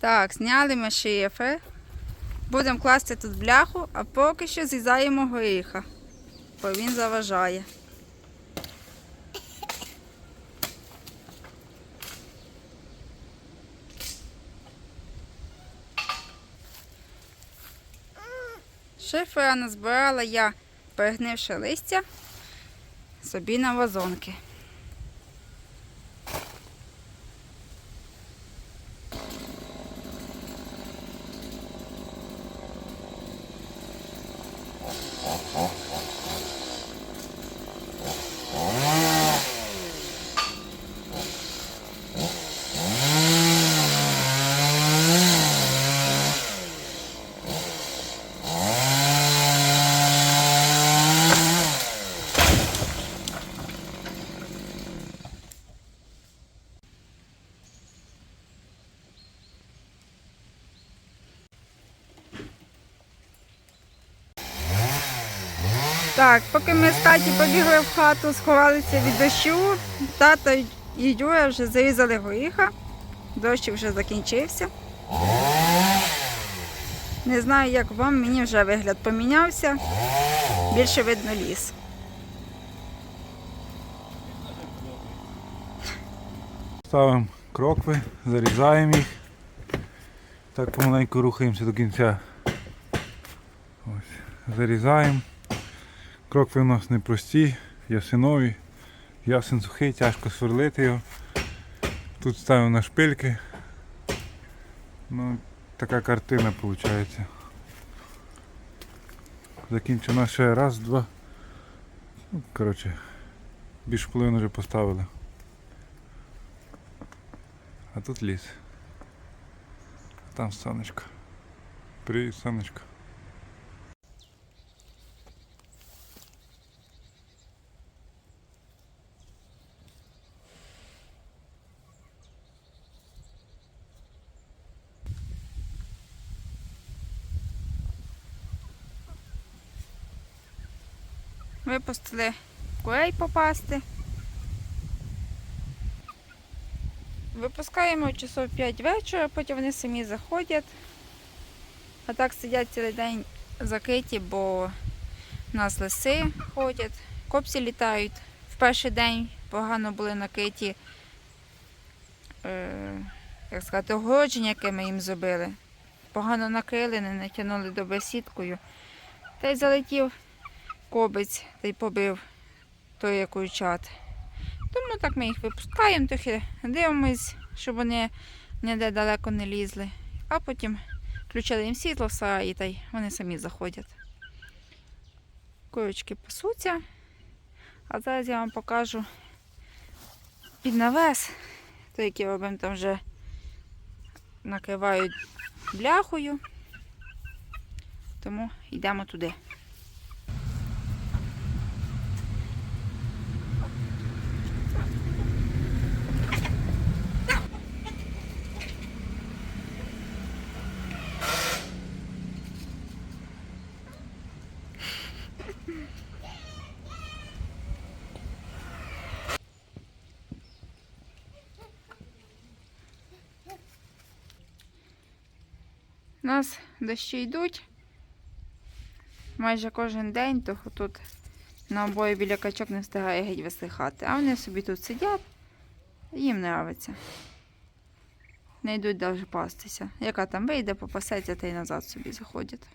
Так, зняли ми шифи. Будемо класти тут бляху, а поки що зрізаємо горіха, бо він заважає. Шифера назбирала я, перегнивши листя, собі на вазонки. Так, поки ми з таті побігли в хату, сховалися від дощу, тато і Юра вже зарізали горіха. Дощик вже закінчився. Не знаю, як вам, мені вже вигляд помінявся. Більше видно ліс. Ставимо крокви, зарізаємо їх. Так помаленьку рухаємося до кінця. Ось, зарізаємо. Крокви у нас непрості, ясинові. Ясен сухий, тяжко сверлити його. Тут ставимо на шпильки. Ну, така картина виходить. Закінчено ще раз, два. Ну, коротше, більше половину вже поставили. А тут ліс. Там сонечко. Привіт, сонечко. Випустили курей попасти. Випускаємо часов 5 вечора, потім вони самі заходять. А так сидять цілий день закриті, бо в нас лиси ходять, копці літають. В перший день погано були накриті, е, як сказати, огородження, яке ми їм зробили. Погано накрили, не натягнули добре сіткою. Та й залетів кобець та й побив той курчат. Тому так ми їх випускаємо, трохи дивимось, щоб вони ніде далеко не лізли. А потім включили їм світло в сараї та й вони самі заходять. Курочки пасуться. А зараз я вам покажу під навес, той, який робимо там вже накривають бляхою. Тому йдемо туди. Нас дощі йдуть майже кожен день, то тут на обої біля качок не встигає геть висихати. А вони собі тут сидять, їм нравиться. Не йдуть навіть пастися. Яка там вийде, попасеться та й назад собі заходять.